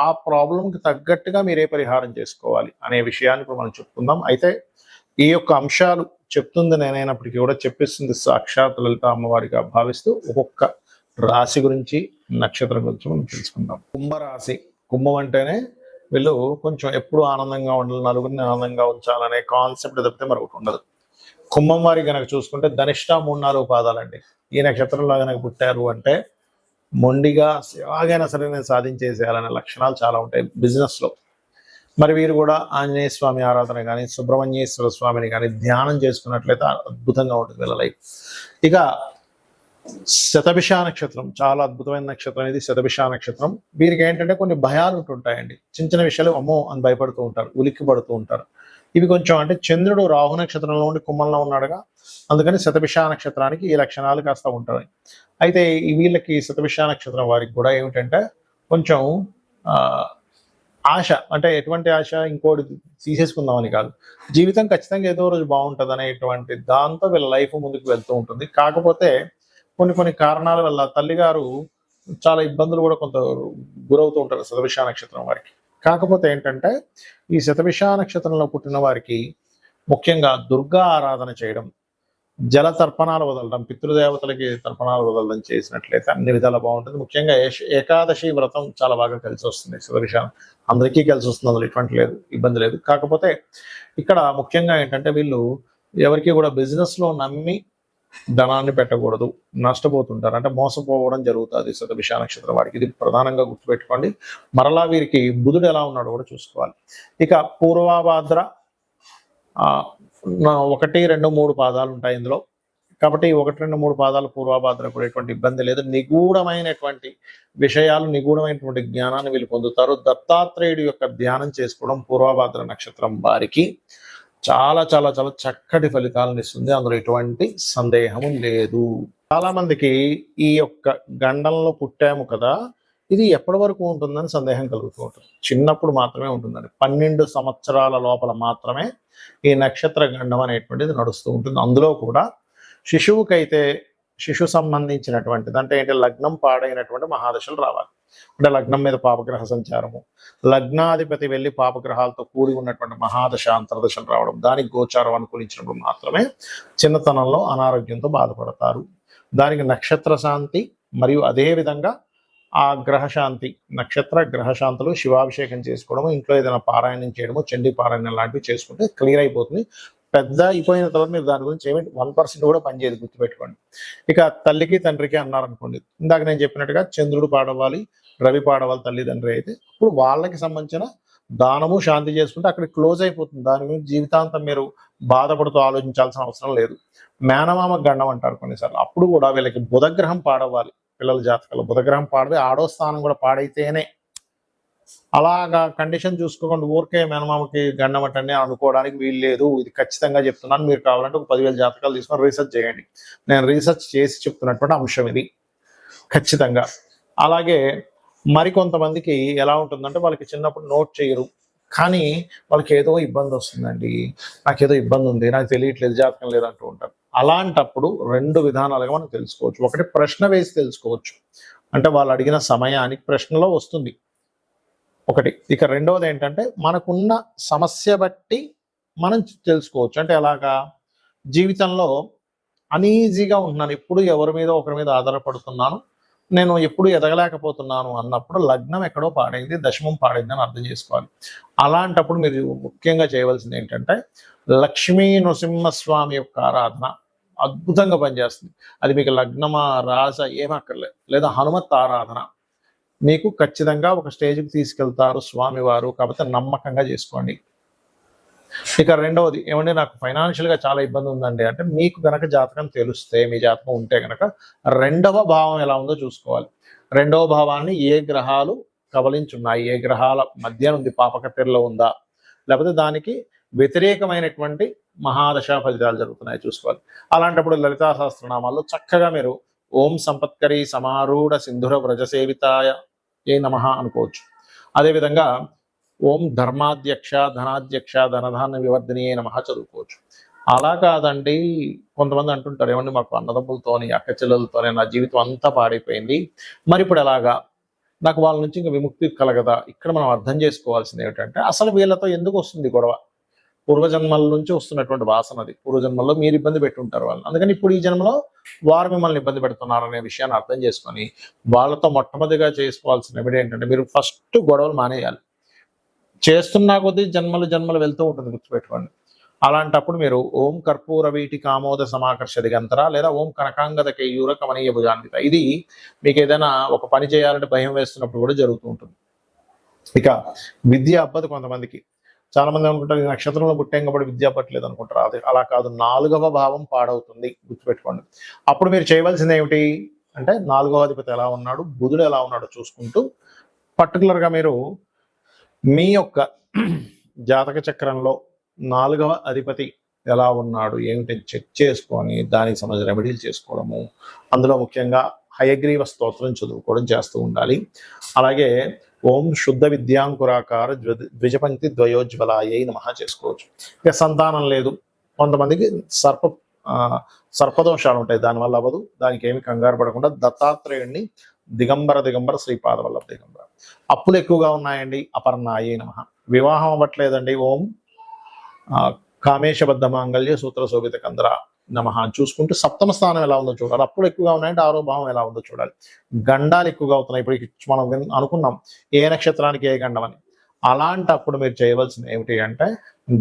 ఆ ప్రాబ్లంకి తగ్గట్టుగా మీరే పరిహారం చేసుకోవాలి అనే విషయాన్ని ఇప్పుడు మనం చెప్పుకుందాం. అయితే ఈ యొక్క అంశాలు చెప్తుంది నేనైనప్పటికీ కూడా చెప్పిస్తుంది సాక్షాత్ లలిత అమ్మవారిగా భావిస్తూ ఒక్కొక్క రాశి గురించి నక్షత్రం గురించి మనం తెలుసుకుందాం. కుంభరాశి కుంభం అంటేనే వీళ్ళు కొంచెం ఎప్పుడు ఆనందంగా ఉండాలి నలుగురిని ఆనందంగా ఉంచాలనే కాన్సెప్ట్ తప్పితే మరొకటి ఉండదు. కుంభం వారి కనుక చూసుకుంటే ధనిష్ట మూడు నాలుగు పాదాలండి. ఈ నక్షత్రంలో కనుక పుట్టారు అంటే మొండిగా ఎలాగైనా సరే నేను సాధించేసేయాలనే లక్షణాలు చాలా ఉంటాయి బిజినెస్లో మరి వీరు కూడా ఆంజనేయ స్వామి ఆరాధన కానీ సుబ్రహ్మణ్యేశ్వర స్వామిని కానీ ధ్యానం చేసుకున్నట్లయితే అద్భుతంగా ఉంటుంది వీళ్ళ లైఫ్. ఇక శతభిష నక్షత్రం చాలా అద్భుతమైన నక్షత్రం ఇది శతభిష నక్షత్రం. వీరికి ఏంటంటే కొన్ని భయాలు ఉంటుంటాయండి. చిన్న చిన్న విషయాలు అమ్మో అని భయపడుతూ ఉంటారు ఉలిక్కి పడుతూ ఉంటారు. ఇవి కొంచెం అంటే చంద్రుడు రాహు నక్షత్రంలో ఉండి కుమ్మంలో ఉన్నాడుగా అందుకని శతభిష నక్షత్రానికి ఈ లక్షణాలు కాస్త ఉంటాయి. అయితే వీళ్ళకి శతభిష నక్షత్రం వారికి కూడా ఏమిటంటే కొంచెం ఆశ అంటే ఎటువంటి ఆశ ఇంకోటి తీసేసుకుందామని కాదు. జీవితం ఖచ్చితంగా ఏదో రోజు బాగుంటుంది అనేటువంటి దాంతో వీళ్ళ లైఫ్ ముందుకు వెళ్తూ ఉంటుంది. కాకపోతే కొన్ని కొన్ని కారణాల వల్ల తల్లిగారు చాలా ఇబ్బందులు కూడా కొంత గురవుతూ ఉంటారు శతభిష నక్షత్రం వారికి. కాకపోతే ఏంటంటే ఈ శతభిష నక్షత్రంలో పుట్టిన వారికి ముఖ్యంగా దుర్గా ఆరాధన చేయడం జల తర్పణాలు వదలడం పితృదేవతలకి తర్పణాలు వదలడం చేసినట్లయితే అన్ని విధాలా బాగుంటుంది. ముఖ్యంగా ఏకాదశి వ్రతం చాలా బాగా కలిసి వస్తుంది. శివరిష అందరికీ కలిసి వస్తుంది. అందులో ఎటువంటి లేదు ఇబ్బంది లేదు. కాకపోతే ఇక్కడ ముఖ్యంగా ఏంటంటే వీళ్ళు ఎవరికి కూడా బిజినెస్లో నమ్మి ధనాన్ని పెట్టకూడదు. నష్టపోతుంటారు. అంటే మోసపోవడం జరుగుతుంది శతభిష నక్షత్రం వాడికి. ఇది ప్రధానంగా గుర్తుపెట్టుకోండి. మరలా వీరికి బుధుడు ఎలా ఉన్నాడో కూడా చూసుకోవాలి. ఇక పూర్వాభాద్ర ఒకటి రెండు మూడు పాదాలు ఉంటాయి ఇందులో. కాబట్టి ఒకటి రెండు మూడు పాదాలు పూర్వాభాద్రకు కూడా ఎటువంటి ఇబ్బంది లేదు. నిగూఢమైనటువంటి విషయాలు నిగూఢమైనటువంటి జ్ఞానాన్ని వీళ్ళు పొందుతారు. దత్తాత్రేయుడి యొక్క ధ్యానం చేసుకోవడం పూర్వాభాద్ర నక్షత్రం వారికి చాలా చాలా చాలా చక్కటి ఫలితాలను ఇస్తుంది. అందులో ఎటువంటి సందేహము లేదు. చాలా మందికి ఈ యొక్క గండంలో పుట్టాము కదా ఇది ఎప్పటి వరకు ఉంటుందని సందేహం కలుగుతూ ఉంటుంది. చిన్నప్పుడు మాత్రమే ఉంటుందండి. పన్నెండు సంవత్సరాల లోపల మాత్రమే ఈ నక్షత్ర గండం అనేటువంటిది నడుస్తూ ఉంటుంది. అందులో కూడా శిశువుకైతే శిశు సంబంధించినటువంటిది అంటే ఏంటి? లగ్నం పాడైనటువంటి మహాదశలు రావాలి. అంటే లగ్నం మీద పాపగ్రహ సంచారము లగ్నాధిపతి వెళ్ళి పాపగ్రహాలతో కూడి ఉన్నటువంటి మహాదశ అంతర్దశలు రావడం దానికి గోచారం అనుకూలించినప్పుడు మాత్రమే చిన్నతనంలో అనారోగ్యంతో బాధపడతారు. దానికి నక్షత్ర శాంతి మరియు అదే విధంగా ఆ గ్రహశాంతి నక్షత్ర గ్రహశాంతులు శివాభిషేకం చేసుకోవడము ఇంట్లో ఏదైనా పారాయణం చేయడము చండీ పారాయణం లాంటివి చేసుకుంటే క్లియర్ అయిపోతుంది. పెద్ద అయిపోయిన తర్వాత మీరు దాని గురించి ఏమి వన్ పర్సెంట్ కూడా పనిచేయదు గుర్తుపెట్టుకోండి. ఇక తల్లికి తండ్రికి అన్నారనుకోండి ఇందాక నేను చెప్పినట్టుగా చంద్రుడు పాడవాలి రవి పాడవాలి తల్లిదండ్రి అయితే ఇప్పుడు వాళ్ళకి సంబంధించిన దానము శాంతి చేసుకుంటే అక్కడ క్లోజ్ అయిపోతుంది. దాని గురించి జీవితాంతం మీరు బాధపడుతూ ఆలోచించాల్సిన అవసరం లేదు. మేనమామ గండం అంటారు కొన్నిసార్లు అప్పుడు కూడా వీళ్ళకి బుధగ్రహం పాడవాలి పిల్లల జాతకాలు. బుధగ్రహం పాడితే ఆడో స్థానం కూడా పాడైతేనే. అలాగా కండిషన్ చూసుకోకుండా. ఊరికే మేనమామకి గండమటండి అనుకోవడానికి వీలు లేదు. ఇది ఖచ్చితంగా చెప్తున్నాను. మీరు కావాలంటే ఒక పదివేల జాతకాలు తీసుకొని రీసెర్చ్ చేయండి. నేను రీసెర్చ్ చేసి చెప్తున్నటువంటి అంశం ఇది. ఖచ్చితంగా. అలాగే మరికొంతమందికి ఎలా ఉంటుందంటే వాళ్ళకి చిన్నప్పుడు నోట్ చేయరు. కానీ వాళ్ళకి ఏదో ఇబ్బంది వస్తుందండి. నాకేదో ఇబ్బంది ఉంది. నాకు తెలియట్లేదు. జాతకం లేదంటూ ఉంటారు. అలాంటప్పుడు రెండు విధానాలుగా మనం తెలుసుకోవచ్చు. ఒకటి ప్రశ్న వేసి తెలుసుకోవచ్చు. అంటే వాళ్ళు అడిగిన సమయానికి ప్రశ్నలో వస్తుంది. ఒకటి. ఇక రెండవది ఏంటంటే మనకున్న సమస్య బట్టి మనం తెలుసుకోవచ్చు. అంటే ఎలాగా? జీవితంలో అనీజీగా ఉంటున్నాను. ఎప్పుడు ఎవరి మీద ఒకరి మీద ఆధారపడుతున్నాను. నేను ఎప్పుడు ఎదగలేకపోతున్నాను అన్నప్పుడు లగ్నం ఎక్కడో పాడైంది దశమం పాడైంది అని అర్థం చేసుకోవాలి. అలాంటప్పుడు మీరు ముఖ్యంగా చేయవలసింది ఏంటంటే లక్ష్మీ నృసింహస్వామి యొక్క ఆరాధన. అద్భుతంగా పనిచేస్తుంది. అది మీకు లగ్నమా రాజ ఏమక్కర్లేదు లేదా హనుమత్ ఆరాధన. మీకు ఖచ్చితంగా ఒక స్టేజ్కి తీసుకెళ్తారు స్వామివారు. కాకపోతే నమ్మకంగా చేసుకోండి. ఇక రెండవది ఏమంటే నాకు ఫైనాన్షియల్గా చాలా ఇబ్బంది ఉందండి. అంటే మీకు గనక జాతకం తెలిస్తే మీ జాతకం ఉంటే గనక రెండవ భావం ఎలా ఉందో చూసుకోవాలి. రెండవ భావాన్ని ఏ గ్రహాలు కబలించున్నాయి ఏ గ్రహాల మధ్య ఉంది పాపకత్తెరలో ఉందా? లేకపోతే దానికి వ్యతిరేకమైనటువంటి మహాదశ ఫలితాలు జరుగుతున్నాయి చూసుకోవాలి. అలాంటప్పుడు లలితా సహస్రనామాల్లో చక్కగా మీరు ఓం సంపత్కరి సమారూఢ సింధుర వ్రజసేవితాయ ఏ నమ అనుకోవచ్చు. అదేవిధంగా ఓం ధర్మాధ్యక్ష ధనాధ్యక్ష ధనధాన్య వివర్ధిని నమ చదువుకోవచ్చు. అలా కాదండి. కొంతమంది అంటుంటారు ఏమండి మాకు అన్నదమ్ములతోని అక్క చెల్లెలతోనే నా జీవితం అంతా పాడైపోయింది. మరి ఇప్పుడు ఎలాగా? నాకు వాళ్ళ నుంచి ఇంకా విముక్తి కలగదా? ఇక్కడ మనం అర్థం చేసుకోవాల్సింది ఏమిటంటే అసలు వీళ్ళతో ఎందుకు వస్తుంది గొడవ? పూర్వజన్మల నుంచి వస్తున్నటువంటి వాసన అది. పూర్వజన్మల్లో మీరు ఇబ్బంది పెట్టుంటారు వాళ్ళు అందుకని ఇప్పుడు ఈ జన్మలో వారు మిమ్మల్ని ఇబ్బంది పెడుతున్నారు అనే విషయాన్ని అర్థం చేసుకొని వాళ్ళతో మొట్టమొదటిగా చేసుకోవాల్సిన రెమెడీ ఏంటంటే మీరు ఫస్ట్ గొడవలు మానేయాలి. చేస్తున్నా కొద్దీ జన్మలు జన్మలు వెళ్తూ ఉంటుంది గుర్తుపెట్టుకోండి. అలాంటప్పుడు మీరు ఓం కర్పూర వీటి కామోద సమాకర్ష దిగంతర లేదా ఓం కనకాంగద కేయూర కమనీయ భుజాన్విత. ఇది మీకు ఏదైనా ఒక పని చేయాలంటే భయం వేస్తున్నప్పుడు కూడా జరుగుతూ ఉంటుంది. ఇక విద్య అబ్బదు కొంతమందికి. చాలా మంది అనుకుంటారు ఈ నక్షత్రంలో పుట్టాం కాబట్టి విద్య పట్టలేదు అనుకుంటారు. అది అలా కాదు నాలుగవ భావం పాడవుతుంది. గుర్తుపెట్టుకోండి. అప్పుడు మీరు చేయవలసింది ఏమిటి? అంటే నాలుగవ అధిపతి ఎలా ఉన్నాడు బుధుడు ఎలా ఉన్నాడో చూసుకుంటూ పర్టికులర్గా మీరు మీ యొక్క జాతక చక్రంలో నాలుగవ అధిపతి ఎలా ఉన్నాడు ఏమిటి చెక్ చేసుకొని దానికి సంబంధించిన రెమెడీలు చేసుకోవడము అందులో ముఖ్యంగా హయగ్రీవ స్తోత్రం చదువుకోవడం చేస్తూ ఉండాలి. అలాగే ఓం శుద్ధ విద్యాంకురాకార ద్విజపంక్తి ద్వయోజ్వలాయ నమః చేసుకోవచ్చు. ఇక సంతానం లేదు. కొంతమందికి సర్ప సర్పదోషాలు ఉంటాయి. దానివల్ల అవ్వదు. దానికి ఏమి కంగారు పడకుండా దత్తాత్రేయుడిని దిగంబర దిగంబర శ్రీపాద వల్లభ దిగంబర. అప్పులు ఎక్కువగా ఉన్నాయండి. అపర్ణాయే నమ. వివాహం అవ్వట్లేదండి. ఓం కామేశబద్ధ మాంగళ్య సూత్ర శోభిత కందర. నమ. చూసుకుంటూ సప్తమ స్థానం ఎలా ఉందో చూడాలి. అప్పులు ఎక్కువగా ఉన్నాయంటే ఆరో భావం ఎలా ఉందో చూడాలి. గండాలు ఎక్కువగా అవుతున్నాయి. ఇప్పటికి మనం అనుకున్నాం. ఏ నక్షత్రానికి ఏ గండం అని. అలాంటప్పుడు మీరు చేయవలసింది ఏమిటి అంటే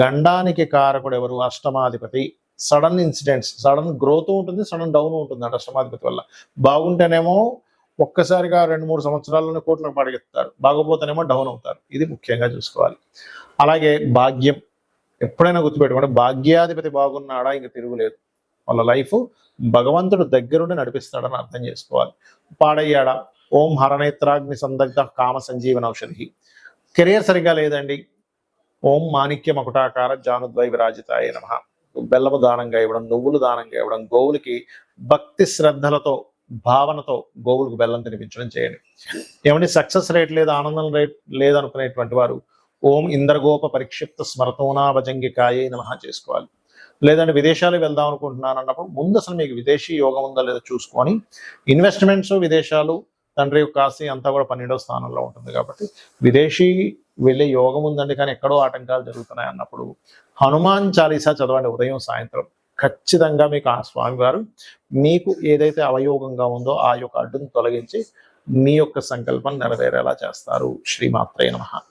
గండానికి కారకుడు ఎవరు? అష్టమాధిపతి. సడన్ ఇన్సిడెంట్స్ సడన్ గ్రోత్ ఉంటుంది సడన్ డౌన్ ఉంటుంది అంటే అష్టమాధిపతి వల్ల. బాగుంటేనేమో ఒక్కసారిగా రెండు మూడు సంవత్సరాల్లోనే కోట్లకు పడగెత్తారు బాగోపోతేనేమో డౌన్ అవుతారు. ఇది ముఖ్యంగా చూసుకోవాలి. అలాగే భాగ్యం. ఎప్పుడైనా గుర్తుపెట్టుకోండి. భాగ్యాధిపతి బాగున్నాడా? ఇంక తిరుగులేదు. వాళ్ళ లైఫ్ భగవంతుడు దగ్గరుండి నడిపిస్తాడని అర్థం చేసుకోవాలి. పాడయ్యాడా? ఓం హరణేత్రాగ్ని సందగ్ధ కామ సంజీవన ఔషధి. కెరియర్ సరిగా లేదండి. ఓం మాణిక్య మకుటాకార జానుద్వై విరాజితాయ నమ. బెల్లము దానంగా ఇవ్వడం నువ్వులు దానంగా ఇవ్వడం గోవులకి భక్తి శ్రద్ధలతో భావనతో గోవులకు బెల్లం తినిపించడం చేయండి. ఏమండి? సక్సెస్ రేట్ లేదు ఆనందం రేట్ లేదనుకునేటువంటి వారు ఓం ఇంద్రగోప పరిక్షిప్త స్మరతోనాభజంగికాయే నమః చేసుకోవాలి. లేదంటే విదేశాలు వెళ్దాం అనుకుంటున్నాను అన్నప్పుడు ముందు అసలు మీకు విదేశీ యోగం ఉందా లేదో చూసుకొని ఇన్వెస్ట్మెంట్స్ విదేశాలు తండ్రి యొక్క ఆస్తి అంతా కూడా పన్నెండవ స్థానంలో ఉంటుంది కాబట్టి విదేశీ వెళ్ళే యోగం ఉందండి కానీ ఎక్కడో ఆటంకాలు జరుగుతున్నాయి అన్నప్పుడు హనుమాన్ చాలీసా చదవండి ఉదయం సాయంత్రం. ఖచ్చితంగా మీకు ఆ స్వామివారు మీకు ఏదైతే అవయోగంగా ఉందో ఆ యొక్క అడ్డును తొలగించి మీ యొక్క సంకల్పం నెరవేరేలా చేస్తారు. శ్రీమాత్రే నమ.